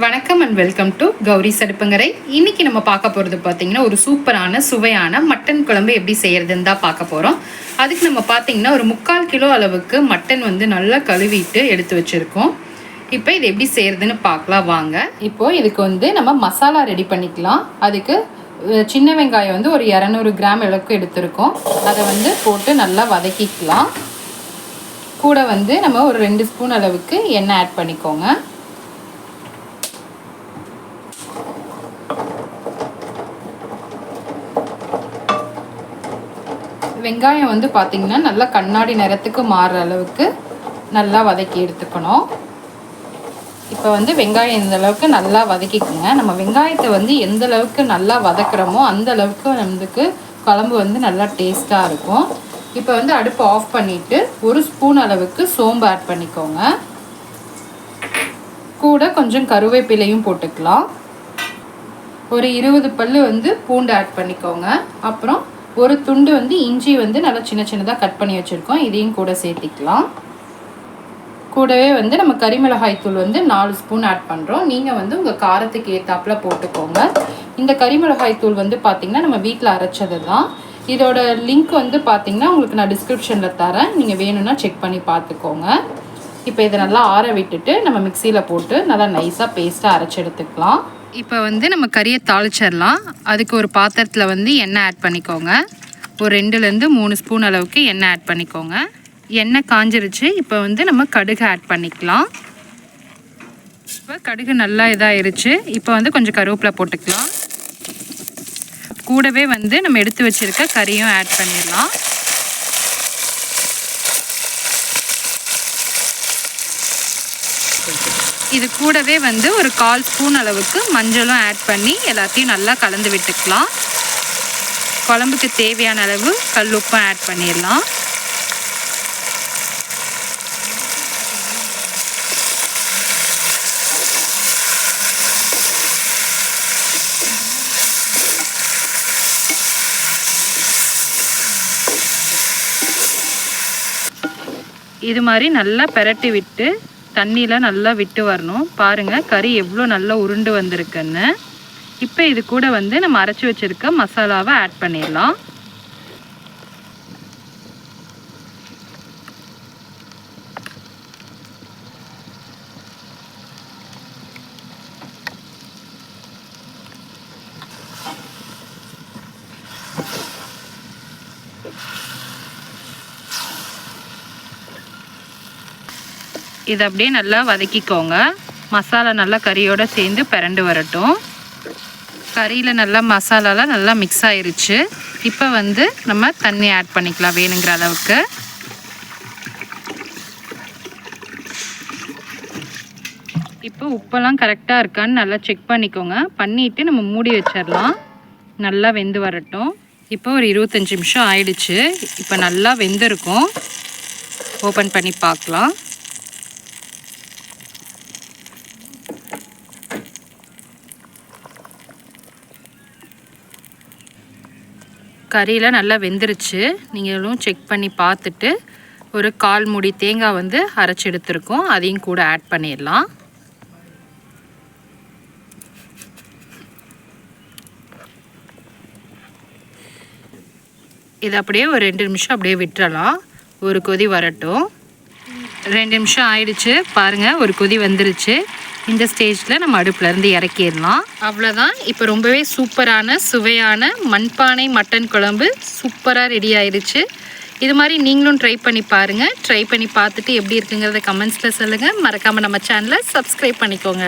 வணக்கம் and welcome to Gowri Sadupangarai இன்னைக்கு நம்ம பார்க்க போகிறது பார்த்தீங்கன்னா ஒரு சூப்பரான சுவையான மட்டன் குழம்பு எப்படி செய்கிறதுன்னு தான் பார்க்க போகிறோம் அதுக்கு நம்ம பார்த்தீங்கன்னா ஒரு முக்கால் கிலோ அளவுக்கு மட்டன் வந்து நல்லா கழுவிட்டு எடுத்து வச்சுருக்கோம். இப்போ இது எப்படி செய்கிறதுன்னு பார்க்கலாம் வாங்க. இப்போது இதுக்கு வந்து நம்ம மசாலா ரெடி பண்ணிக்கலாம். அதுக்கு சின்ன வெங்காயம் வந்து ஒரு இரநூறு கிராம் அளவுக்கு எடுத்திருக்கோம். அதை வந்து போட்டு நல்லா வதக்கிக்கலாம். கூட வந்து நம்ம ஒரு ரெண்டு ஸ்பூன் அளவுக்கு எண்ணெய் ஆட் பண்ணிக்கோங்க. வெங்காயம் வந்து பார்த்திங்கன்னா நல்லா கண்ணாடி நிறத்துக்கு மாறுற அளவுக்கு நல்லா வதக்கி எடுத்துக்கணும். இப்போ வந்து வெங்காயம் இந்த அளவுக்கு நல்லா வதக்கிக்கோங்க. நம்ம வெங்காயத்தை வந்து எந்த அளவுக்கு நல்லா வதக்குறோமோ அந்த அளவுக்கு நம்மளுக்கு குழம்பு வந்து நல்லா டேஸ்ட்டாக இருக்கும். இப்போ வந்து அடுப்பை ஆஃப் பண்ணிவிட்டு ஒரு ஸ்பூன் அளவுக்கு சோம்பு ஆட் பண்ணிக்கோங்க. கூட கொஞ்சம் கருவேப்பிலையும் போட்டுக்கலாம். ஒரு இருபது பல்லு வந்து பூண்டு ஆட் பண்ணிக்கோங்க. அப்புறம் ஒரு துண்டு வந்து இஞ்சி வந்து நல்லா சின்ன சின்னதாக கட் பண்ணி வச்சுருக்கோம். இதையும் கூட சேர்த்திக்கலாம். கூடவே வந்து நம்ம கறிமிளகாய் தூள் வந்து நாலு ஸ்பூன் ஆட் பண்ணுறோம் நீங்கள் வந்து உங்கள் காரத்துக்கு ஏற்றாப்புல போட்டுக்கோங்க. இந்த கறிமிளகாய் தூள் வந்து பார்த்திங்கன்னா நம்ம வீட்டில் அரைச்சது தான் இதோட லிங்க் வந்து பார்த்திங்கன்னா உங்களுக்கு நான் டிஸ்கிரிப்ஷனில் தரேன். நீங்கள் வேணும்னா செக் பண்ணி பார்த்துக்கோங்க இப்போ இதை நல்லா ஆற விட்டுட்டு நம்ம மிக்சியில் போட்டு நல்லா நைஸாக பேஸ்ட்டாக அரைச்சி எடுத்துக்கலாம். இப்போ வந்து நம்ம கறியை தாளிச்சிடலாம் அதுக்கு ஒரு பாத்திரத்தில் வந்து எண்ணெய் ஆட் பண்ணிக்கோங்க. ஒரு ரெண்டுலேருந்து மூணு ஸ்பூன் அளவுக்கு எண்ணெய் ஆட் பண்ணிக்கோங்க. எண்ணெய் காஞ்சிருச்சு இப்போ வந்து நம்ம கடுகு ஆட் பண்ணிக்கலாம். இப்போ கடுகு நல்லா இதாகிருச்சு இப்போ வந்து கொஞ்சம் கருவேப்பிலை போட்டுக்கலாம். கூடவே வந்து நம்ம எடுத்து வச்சிருக்க கறியும் ஆட் பண்ணிடலாம் இது கூடவே வந்து ஒரு கால் ஸ்பூன் அளவுக்கு மஞ்சளும் ஆட் பண்ணி எல்லாத்தையும் நல்லா கலந்து விட்டுக்கலாம். குழம்புக்கு தேவையான அளவு கல் உப்பும் ஆட் பண்ணிடலாம். இது மாதிரி நல்லா பெரட்டி விட்டு தண்ணியில் நல்லா விட்டு வரணும். பாருங்கள் கறி எவ்வளோ நல்லா உருண்டு வந்திருக்குன்னு. இப்போ இது கூட வந்து நம்ம அரைச்சி வச்சிருக்க மசாலாவை ஆட் பண்ணிடலாம். இதை அப்படியே நல்லா வதக்கிக்கோங்க. மசாலா நல்லா கறியோடு சேர்ந்து பிரண்டு வரட்டும். கறியில் நல்லா மசாலாலாம் நல்லா மிக்ஸ் ஆயிருச்சு. இப்போ வந்து நம்ம தண்ணி ஆட் பண்ணிக்கலாம் வேணுங்கிற அளவுக்கு. இப்போ உப்பெல்லாம் கரெக்டாக இருக்கான்னு நல்லா செக் பண்ணிக்கோங்க. பண்ணிவிட்டு நம்ம மூடி வச்சிடலாம். நல்லா வெந்து வரட்டும். இப்போ ஒரு இருபத்தஞ்சி நிமிஷம் ஆயிடுச்சு. இப்போ நல்லா வெந்திருக்கும். ஓப்பன் பண்ணி பார்க்கலாம். கறியில் நல்லா வெந்துருச்சு. நீங்களும் செக் பண்ணி பார்த்துட்டு ஒரு கால் மூடி தேங்காய் வந்து அரைச்சி எடுத்துருக்கோம். அதையும் கூட ஆட் பண்ணிடலாம். இது அப்படியே ஒரு ரெண்டு நிமிஷம் அப்படியே விட்டுறலாம். ஒரு கொதி வரட்டும். ரெண்டு நிமிஷம் ஆயிடுச்சு. பாருங்கள் ஒரு கொதி வந்துருச்சு. இந்த ஸ்டேஜில் நம்ம அடுப்புலேருந்து இறக்கிடலாம். அவ்வளோதான் இப்போ ரொம்பவே சூப்பரான சுவையான மண்பானை மட்டன் குழம்பு சூப்பராக ரெடி ஆயிடுச்சு இது மாதிரி நீங்களும் ட்ரை பண்ணி பாருங்கள் ட்ரை பண்ணி பார்த்துட்டு எப்படி இருக்குங்கிறத கமெண்ட்ஸில் சொல்லுங்கள் மறக்காமல் நம்ம சேனலை சப்ஸ்கிரைப் பண்ணிக்கோங்க.